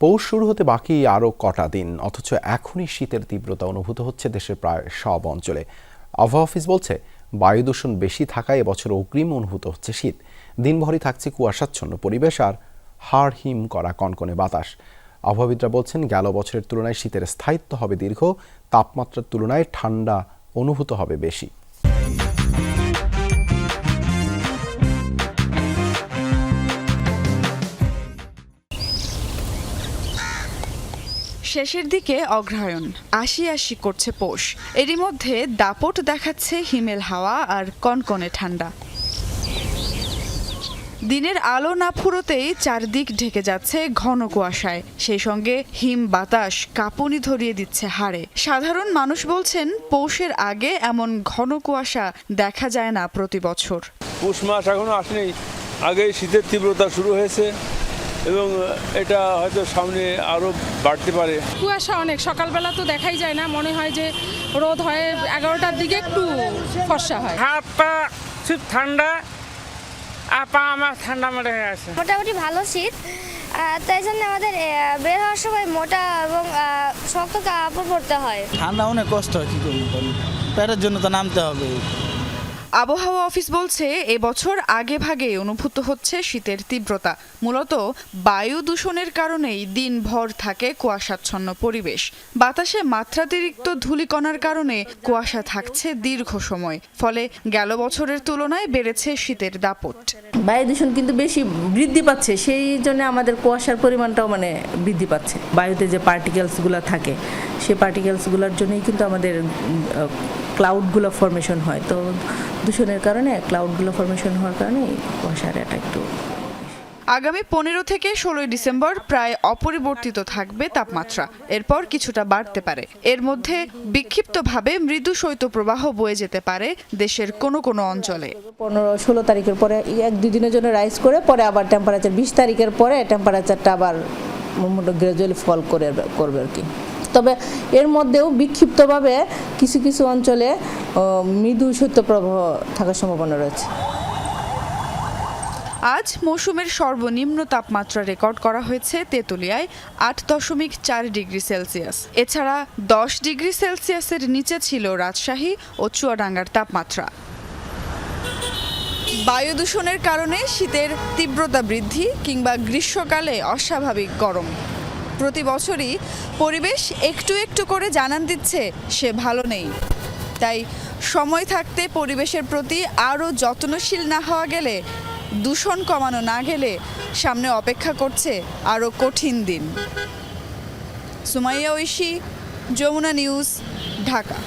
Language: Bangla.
পৌষ শুরু হতে বাকি আরও কটা দিন, অথচ এখনই শীতের তীব্রতা অনুভূত হচ্ছে দেশের প্রায় সব অঞ্চলে। আবহাওয়া অফিস বলছে, বায়ু দূষণ বেশি থাকায় এবছর অগ্রিম অনুভূত হচ্ছে শীত। দিনভরই থাকছে কুয়াশাচ্ছন্ন পরিবেশ আর হাড় হিম করা কনকনে বাতাস। আবহাওয়াবিদরা বলছেন, গেল বছরের তুলনায় শীতের স্থায়িত্ব হবে দীর্ঘ, তাপমাত্রার তুলনায় ঠান্ডা অনুভূত হবে বেশি। শেষের দিকে অগ্রহায়ণ। আশি আশি করছে পোষ। এরই মধ্যে দাপট দেখাচ্ছে হিমেল হাওয়া আর কনকনে ঠান্ডা। দিনের আলো না ফুরোতেই চারদিক ঢেকে যাচ্ছে ঘন কুয়াশায়। সেই সঙ্গে হিম বাতাস কাঁপুনি ধরিয়ে দিচ্ছে হাড়ে। সাধারণ মানুষ বলছেন, পৌষের আগে এমন ঘন কুয়াশা দেখা যায় না প্রতি বছর। পৌষ মাস এখনও আসেনি। আগেই শীতের তীব্রতা শুরু হয়েছে। এবং এটা হয়তো সামনে আরও বাড়তে পারে। কুয়াশা অনেক সকালবেলা তো দেখাই যায় না মনে হয় যে রোদ হয় এগারোটার দিকে একটু ফর্সা হয়। হাত পা খুব ঠান্ডা আর পা আমার ঠান্ডা মনে হয়ে আছে। মোটামুটি ভালো শীত। তাই জন্য আমাদের বের হওয়ার সময় মোটা এবং শক্ত কাপড় পরতে হয়। ঠান্ডা অনেক কষ্ট হয় কী করব প্যারের জন্য তো নামতে হবে। আবহাওয়া অফিস বলছে, এবছর আগে ভাগে অনুভূত হচ্ছে শীতের তীব্রতা। মূলত বায়ু দূষণের কারণেই দিনভর থাকে কুয়াশাচ্ছন্ন পরিবেশ। বাতাসে মাত্রাতিরিক্ত ধূলিকণার কারণে কুয়াশা থাকছে দীর্ঘ সময়। ফলে গেল বছরের তুলনায় বেড়েছে শীতের দাপট। বায়ু দূষণ কিন্তু বেশি বৃদ্ধি পাচ্ছে, সেই জন্য আমাদের কুয়াশার পরিমাণটাও মানে বৃদ্ধি পাচ্ছে। বায়ুতে যে পার্টিকেলসগুলো থাকে, সেই পার্টিকেলসগুলোর জন্যই কিন্তু আমাদের ক্লাউডগুলো ফর্মেশন হয়। তো দূষণের কারণে ক্লাউডগুলো ফর্মেশন হওয়ার কারণে কুয়াশার এটা একটু আগামী পনেরো থেকে ষোলোই ডিসেম্বর প্রায় অপরিবর্তিত থাকবে তাপমাত্রা। এরপর কিছুটা বাড়তে পারে। এর মধ্যে বিক্ষিপ্তভাবে মৃদু শৈত্যপ্রবাহ বয়ে যেতে পারে দেশের কোনো কোনো অঞ্চলে। পনেরো ষোলো তারিখের পরে এক দুই দিনের জন্য রাইজ করে পরে আবার টেম্পারেচার বিশ তারিখের পরে টেম্পারেচারটা আবার গ্রাজুয়ালি ফল করে করবে আর কি। তবে এর মধ্যেও বিক্ষিপ্তভাবে কিছু কিছু অঞ্চলে মৃদু শৈত্যপ্রবাহ থাকার সম্ভাবনা রয়েছে। আজ মৌসুমের সর্বনিম্ন তাপমাত্রা রেকর্ড করা হয়েছে তেঁতুলিয়ায় আট দশমিক চার ডিগ্রি সেলসিয়াস। এছাড়া দশ ডিগ্রি সেলসিয়াসের নিচে ছিল রাজশাহী ও চুয়াডাঙ্গার তাপমাত্রা। বায়ু দূষণের কারণে শীতের তীব্রতা বৃদ্ধি কিংবা গ্রীষ্মকালে অস্বাভাবিক গরম। প্রতি বছরই পরিবেশ একটু একটু করে জানান দিচ্ছে, সে ভালো নেই। তাই সময় থাকতে পরিবেশের প্রতি আরও যত্নশীল না হওয়া গেলে, দূষণ কমানো না গেলে সামনে অপেক্ষা করছে আরও কঠিন দিন। সুমাইয়া ঐশী, যমুনা নিউজ, ঢাকা।